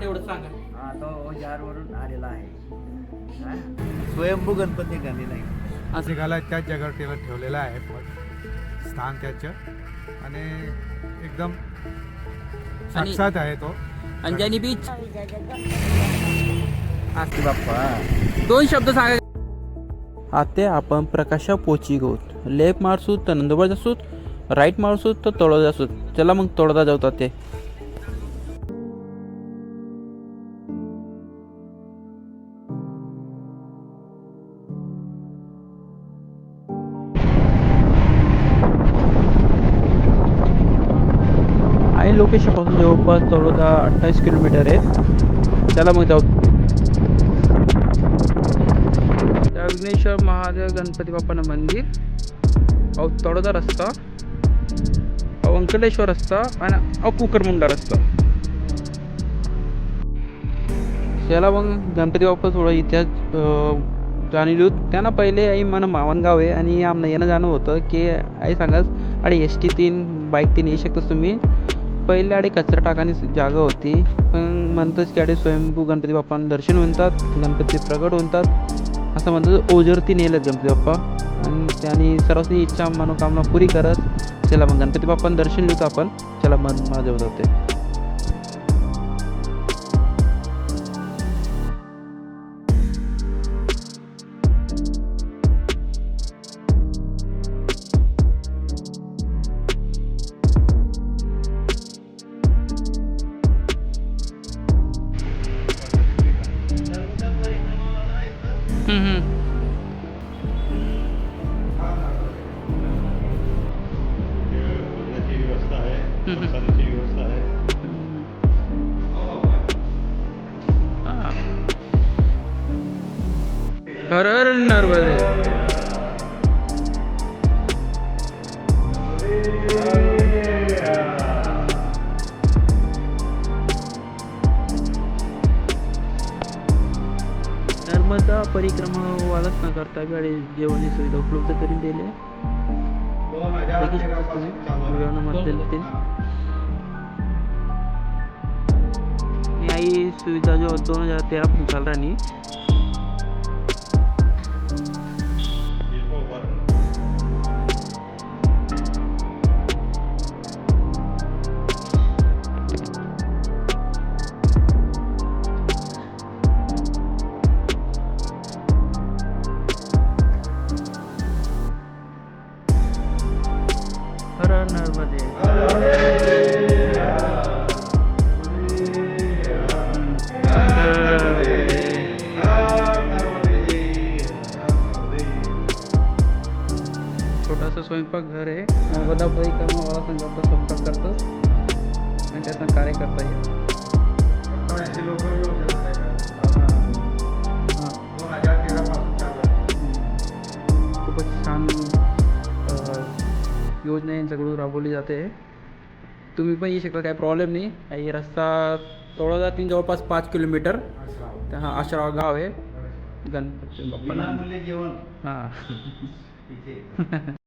तेवढं सांगा. हा तो आलेला आहे. हा? स्वयंभू गणपती गणलेला आहे असं निघाला त्याच जागेवर त्याला ठेवलेलं आहे पण स्थान त्याचं. आणि एकदम साक्षात आहे तो. अंजनी बीच असते बाप्पा. दोन शब्द सांगा. आते आपण प्रकाशा पोची गोत. लेफ्ट मारसूत तर नंदुरबार जासूत राईट मारसूत तर तळोदा जासूत चला मग तळोदा जाऊ ते लोकेशनपासून जवळपास चौदा अठ्ठावीस किलोमीटर आहे त्याला मग जाऊ. अग्नेश्वर विघ्नेश्वर महादेव गणपती बाप्पाना मंदिर अहो तळोदा रस्ता अहो अंकलेश्वर रस्ता आणि अहो कुकरमुंडा रस्ता. त्याला मग गणपती बाप्पा थोडा इतिहास जाणीव त्यांना पहिले आई मन मावनगाव आहे आणि आमनं येणं जाणं होतं की आई सांगाच आणि एस टी तीन बाईक तीन येऊ शकतोस तुम्ही. पहिले आडे कचरा टाकानी जागा होती. पण म्हणतोच की आडे स्वयंभू गणपती बाप्पांना दर्शन म्हणतात गणपती प्रगट होतात. असं म्हणतात ओझरती नेलं गणपती बाप्पा. आणि त्यांनी सर्वांनी इच्छा मनोकामना पुरी करत चला मग गणपती बाप्पांना दर्शन घेतो आपण? चला मन माझ्या होते याची व्यवस्था आहे प्रसादाची व्यवस्था आहे हर हर नर्मदे नर्मदा परिक्रमा वालाच न करता गाडी जेवणाची सुविधा उपलब्ध करून दिली आहे. दोन सुविधा जो दोन हजार तेरा पासून चालू राहिली छोटासा स्वयंपाक घर आहे. नर्मदा परिक्रमावाला संघ आपला स्वयंपाक करतो. आणि त्यातनं कार्य करता येईल. हां. खूपच छान योजना यांच्याकडून राबवली जाते. तुम्ही पण येऊ शकता काही प्रॉब्लेम नाही. रस्ता तोडा जातील जवळपास पाच किलोमीटर. हा आश्राव गाव आहे. गणपती जेवण. हां.